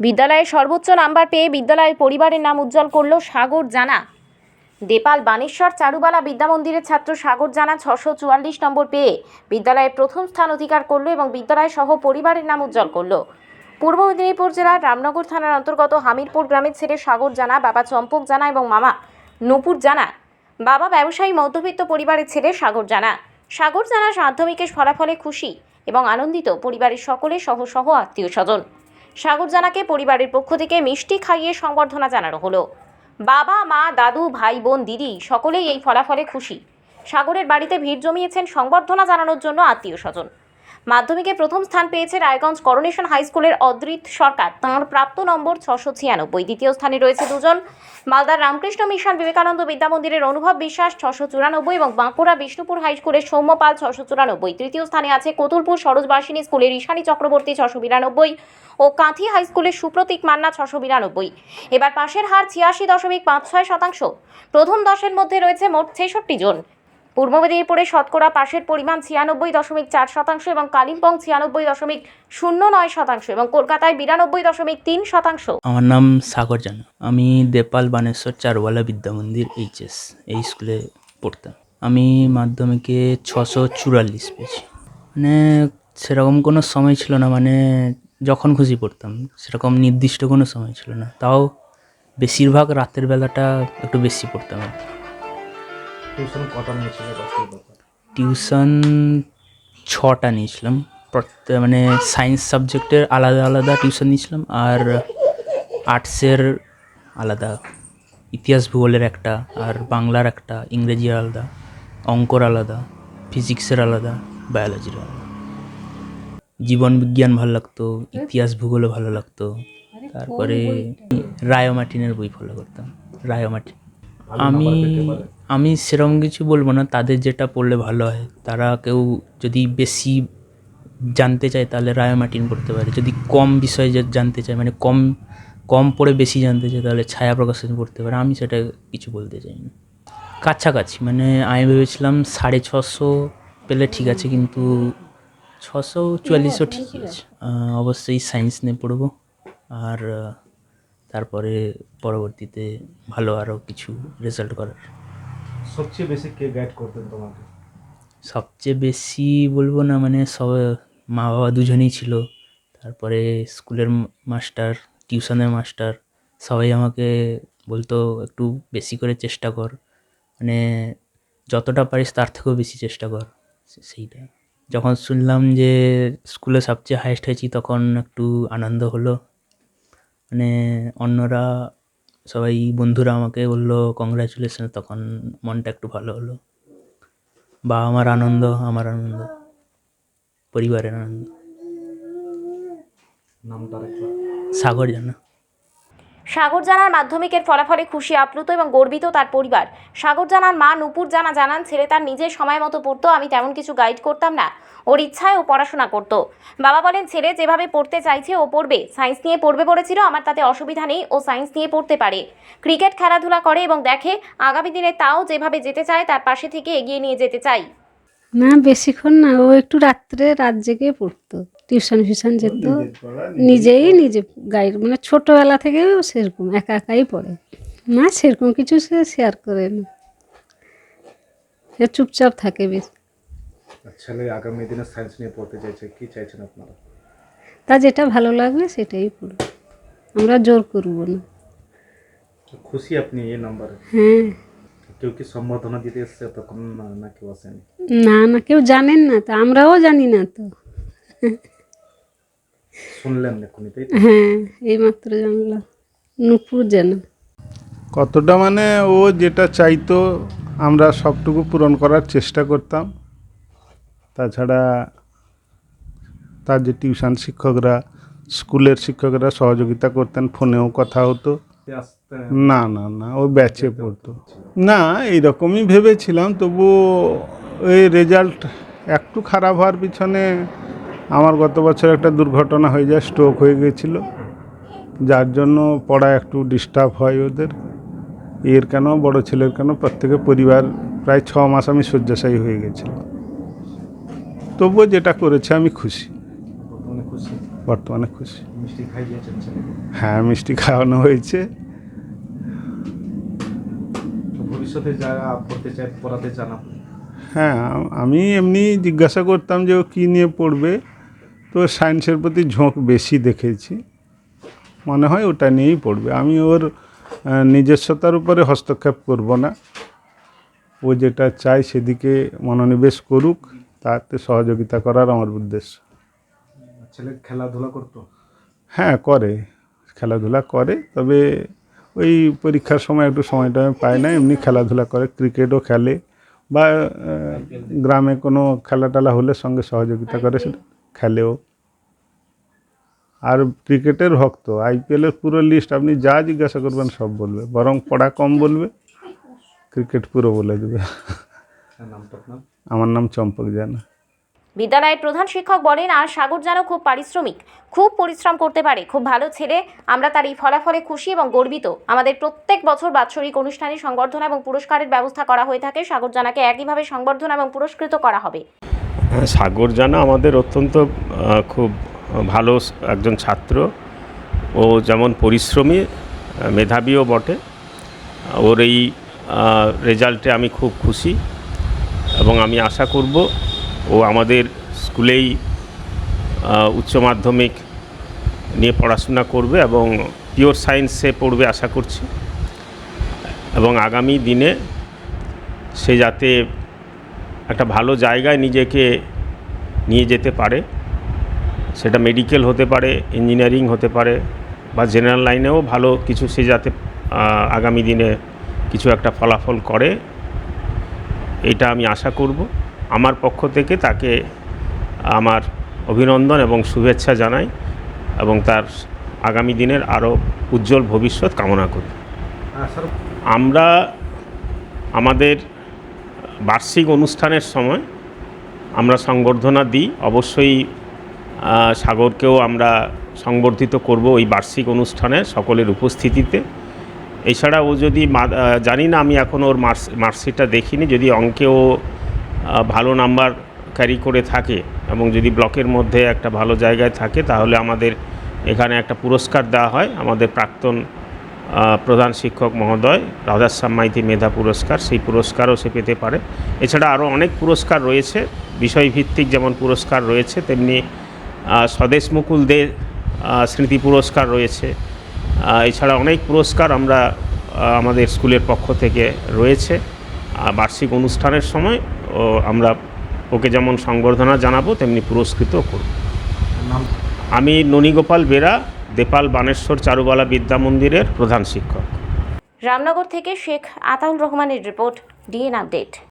বিদ্যালয়ে সর্বোচ্চ নাম্বার পেয়ে বিদ্যালয়ের পরিবারের নাম উজ্জ্বল করল সাগর জানা। দেপাল বানেশ্বর চারুবালা বিদ্যামন্দিরের ছাত্র সাগর জানা ছশো চুয়াল্লিশ নম্বর পেয়ে বিদ্যালয়ে প্রথম স্থান অধিকার করল এবং বিদ্যালয় সহ পরিবারের নাম উজ্জ্বল করল। পূর্ব মেদিনীপুর জেলার রামনগর থানার অন্তর্গত হামিরপুর গ্রামের ছেলে সাগর জানা, বাবা চম্পক জানা এবং মামা নূপুর জানা। বাবা ব্যবসায়ী, মধ্যবিত্ত পরিবারের ছেলে সাগর জানা। সাগর জানা মাধ্যমিকের ফলাফলে খুশি এবং আনন্দিত পরিবারের সকলে সহ সহ আত্মীয় স্বজন। সাগর জানাকে পরিবারের পক্ষ থেকে মিষ্টি খাইয়ে সংবর্ধনা জানানো হলো। বাবা, মা, দাদু, ভাই, বোন, দিদি সকলেই এই ফলাফলে খুশি। সাগরের বাড়িতে ভিড় জমিয়েছেন সংবর্ধনা জানানোর জন্য আত্মীয় স্বজন। মাধ্যমিকে প্রথম স্থান পেয়েছে রায়গঞ্জ করোনেশন হাই স্কুলের অদ্রিত সরকার। তাঁর প্রাপ্ত নম্বর ছশো ছিয়ানব্বই। দ্বিতীয় স্থানে রয়েছে দুজন। মালদার রামকৃষ্ণ মিশন বিবেকানন্দ বিদ্যা মন্দিরের অনুভব বিশ্বাস ছশো চুরানব্বই এবং বাঁকুড়া বিষ্ণুপুর হাই স্কুলের ছশো চুরানব্বই। তৃতীয় স্থানে আছে কতুলপুর সরোজবাসিনী স্কুলের ঈশানী চক্রবর্তী ছশো বিরানব্বই ও কাঁথি হাই স্কুলের সুপ্রতীক মান্না ছশো বিরানব্বই। এবার পাশের হার ছিয়াশি দশমিক পাঁচ ছয় শতাংশ। প্রথম দশের মধ্যে রয়েছে মোট ছেষট্টি জন। পূর্ব মেদিনীপুরে শতকরা পাশের পরিমাণ ছিয়ানব্বই দশমিক চার শতাংশ এবং কালিম্পং ছিয়ানব্বই দশমিক শূন্য নয় শতাংশ এবং কলকাতায় বিরানব্বই দশমিক তিন শতাংশ। আমার নাম সাগর জানা। আমি দেপাল বানেশ্বর চারওয়ালা বিদ্যা মন্দির এইচএস এই স্কুলে পড়তাম। আমি মাধ্যমিকে ছশো চুরাল্লিশ পেয়েছি। মানে সেরকম কোনো সময় ছিল না মানে যখন খুশি পড়তাম, সেরকম নির্দিষ্ট কোনো সময় ছিল না। তাও বেশিরভাগ রাতের বেলাটা একটু বেশি পড়তাম আর কি। টিউশন কটা নিয়েছিল টিউশন ছটা নিয়েছিলাম। প্রত্যেক মানে সায়েন্স সাবজেক্টের আলাদা আলাদা টিউশন নিয়েছিলাম আর আর্টসের আলাদা। ইতিহাস ভূগোলের একটা আর বাংলার একটা ইংরেজির আলাদা অঙ্কর আলাদা ফিজিক্সের আলাদা বায়োলজির আলাদা। জীবন বিজ্ঞান ভালো লাগতো ইতিহাস ভূগোলও ভালো লাগতো। তারপরে রায় মার্টিনের বই ফলো করতাম। রায় মার্টিন আমি। আমি সেরকম কিছু বলব না তাদের যেটা পড়লে ভালো হয়। তারা কেউ যদি বেশি জানতে চায় তাহলে রায় মার্টিন পড়তে পারে। যদি কম বিষয়ে যে জানতে চায় মানে কম কম পড়ে বেশি জানতে চায় তাহলে ছায়া প্রকাশন পড়তে পারে। আমি সেটা কিছু বলতে চাই না। কাছাকাছি মানে আমি ভেবেছিলাম সাড়ে ছশো পেলে ঠিক আছে কিন্তু ছশো চুয়াল্লিশও ঠিকই আছে। অবশ্যই সায়েন্স নিয়ে পড়ব। আর তারপরে পরবর্তীতে ভালো আরও কিছু রেজাল্ট করার। সবচেয়ে বেশি কে গাইড করতেন তোমাকে? সবচেয়ে বেশি বলব না মানে সব মা বাবা দুজনেই ছিল। তারপরে স্কুলের মাস্টার টিউশনের মাস্টার সবাই আমাকে বলতো একটু বেশি করে চেষ্টা কর। মানে যতটা পারিস তার থেকেও বেশি চেষ্টা কর সেইটা। যখন শুনলাম যে স্কুলে সবচেয়ে হায়েস্ট হয়েছি তখন একটু আনন্দ হলো। মানে অন্যরা সবাই বন্ধুরা আমাকে বলল কংগ্রাচুলেশন তখন মনটা একটু ভালো হলো। বা আমার আনন্দ আমার আনন্দ পরিবারের আনন্দ। নামটা সাগর জানা। সাগর জানার মাধ্যমিকের ফলাফলে খুশি আপ্লুত এবং গর্বিত তার পরিবার। সাগর জানার মা নুপুর জানা জানান, ছেলে তার নিজের সময় মতো পড়তো, আমি তেমন কিছু গাইড করতাম না। ওর ইচ্ছায় ও পড়াশোনা করতো। বাবা বলেন, ছেলে যেভাবে পড়তে চাইছে, ও পড়বে। সায়েন্স নিয়ে পড়বে বলেছিল, আমার তাতে অসুবিধা নেই, ও সায়েন্স নিয়ে পড়তে পারে। ক্রিকেট খেলাধুলা করে এবং দেখে, আগামী দিনে তাও যেভাবে যেতে চায়, তার পাশে থেকে এগিয়ে নিয়ে যেতে চাই। না, বেশিক্ষণ না, ও একটু রাত্রে রাত জেগে পড়তো। টিউশন ফিউশন যেত। নিজেই নিজে গাইড মানে ছোটোবেলা থেকেও সেরকম একা একাই পড়ে। না সেরকম কিছু সে শেয়ার করে না। সে চুপচাপ থাকে বেশ। ছেলে আগামী দিনে সায়েন্স নিয়ে পড়তে চাইছে কি চাইছেন আপনারা? তা যেটা ভালো লাগবে সেটাই পড়বে আমরা জোর করব না। খুশি আপনি এই নাম্বারে হ্যাঁ। কেউ কি সম্বোধনা দিতে এসছে তখন না না কেউ আসেনি। না না কেউ জানেন না তো আমরাও জানি না তো। শুনলেন এখনই তাই হ্যাঁ এইমাত্র জানলাম। নুপুর যেন কতটা মানে ও যেটা চাইতো আমরা সবটুকু পূরণ করার চেষ্টা করতাম। তাছাড়া তার যে টিউশন শিক্ষকরা স্কুলের শিক্ষকরা সহযোগিতা করতেন ফোনেও কথা হতো। না না না ও ব্যাচে পড়তো। না এইরকমই ভেবেছিলাম তবু ওই রেজাল্ট একটু খারাপ হওয়ার পিছনে আমার গত বছর একটা দুর্ঘটনা হয়ে যায় স্ট্রোক হয়ে গেছিল যার জন্য পড়া একটু ডিস্টার্ব হয় ওদের। এর কেন বড় ছেলের কেন প্রত্যেকে পরিবার প্রায় ছ মাস আমি শয্যাশায়ী হয়ে গেছিল তবুও যেটা করেছে আমি খুশি। বর্তমানে খুশি? মিষ্টি হ্যাঁ মিষ্টি খাওয়ানো হয়েছে। ভবিষ্যতে যারা পড়তে চায় পড়াতে চান হ্যাঁ আমি এমনি জিজ্ঞাসা করতাম যে ও কী নিয়ে পড়বে। তো সায়েন্সের প্রতি ঝোঁক বেশি দেখেছি। মনে হয় ওটা নিয়েই পড়বে। আমি ওর নিজস্বতার উপরে হস্তক্ষেপ করব না। ও যেটা চায় সেদিকে মনোনিবেশ করুক তাতে সহযোগিতা করার আমার উদ্দেশ্য। ছেলে খেলাধুলা করতো? হ্যাঁ করে। খেলাধুলা করে তবে ওই পরীক্ষার সময় একটু সময় সময়টা পায় না। এমনি খেলাধুলা করে ক্রিকেটও খেলে বা গ্রামে কোনো খেলা টেলা হলে সঙ্গে সহযোগিতা করে সেটা। খেলেও। আর ক্রিকেটের ভক্ত আইপিএলের পুরো লিস্ট আপনি যা জিজ্ঞাসা করবেন সব বলবে বরং পড়া কম বলবে ক্রিকেট পুরো বলে দেবে। হ্যাঁ, আমার নাম চম্পক জানা। বিদ্যালয়ের প্রধান শিক্ষক বলেন আর সাগর যেন খুব পারিশ্রমিক খুব পরিশ্রম করতে পারে খুব ভালো ছেলে আমরা তার এই ফলাফলে খুশি এবং গর্বিত। আমাদের প্রত্যেক বছর বাৎসরিক অনুষ্ঠানে সংবর্ধনা এবং পুরস্কারের ব্যবস্থা করা হয়ে থাকে। সাগর জানাকে একইভাবে সংবর্ধনা এবং পুরস্কৃত করা হবে। সাগর জানা আমাদের অত্যন্ত খুব ভালো একজন ছাত্র। ও যেমন পরিশ্রমী মেধাবীও বটে। ওর এই রেজাল্টে আমি খুব খুশি এবং আমি আশা করব ও আমাদের স্কুলেই উচ্চ মাধ্যমিক নিয়ে পড়াশোনা করবে এবং পিওর সায়েন্সে পড়বে আশা করছি। এবং আগামী দিনে সে যাতে একটা ভালো জায়গায় নিজেকে নিয়ে যেতে পারে। সেটা মেডিকেল হতে পারে ইঞ্জিনিয়ারিং হতে পারে বা জেনারেল লাইনেও ভালো কিছু সে যাতে আগামী দিনে কিছু একটা ফলাফল করে। এটা আমি আশা করব। আমার পক্ষ থেকে তাকে আমার অভিনন্দন এবং শুভেচ্ছা জানাই এবং তার আগামী দিনের আরও উজ্জ্বল ভবিষ্যৎ কামনা করি। হ্যাঁ আমরা আমাদের বার্ষিক অনুষ্ঠানের সময় আমরা সংবর্ধনা দিই। অবশ্যই সাগরকেও আমরা সংবর্ধিত করব ওই বার্ষিক অনুষ্ঠানে সকলের উপস্থিতিতে। এছাড়া ও যদি জানি না, আমি এখন ওর মার্কস মার্কশিটটা দেখিনি। যদি অঙ্কেও ভালো নাম্বার ক্যারি করে থাকে এবং যদি ব্লকের মধ্যে একটা ভালো জায়গায় থাকে, তাহলে আমাদের এখানে একটা পুরস্কার দেওয়া হয়। আমাদের প্রাক্তন প্রধান শিক্ষক মহোদয় রাধাশ্যাম মাইতি মেধা পুরস্কার সেই পুরস্কারও সে পেতে পারে। এছাড়া আরও অনেক পুরস্কার রয়েছে বিষয়ভিত্তিক যেমন পুরস্কার রয়েছে তেমনি স্বদেশ মুকুল দে স্মৃতি পুরস্কার রয়েছে। এছাড়া অনেক পুরস্কার আমরা আমাদের স্কুলের পক্ষ থেকে রয়েছে। বার্ষিক অনুষ্ঠানের সময় ও আমরা ওকে যেমন সংবর্ধনা জানাব তেমনি পুরস্কৃতও করব। আমি ননীগোপাল বেরা দেপাল বানেশ্বর চারুবালা বিদ্যা মন্দিরের প্রধান শিক্ষক। রামনগর থেকে শেখ আতাউল রহমানের রিপোর্ট, ডিএন আপডেট।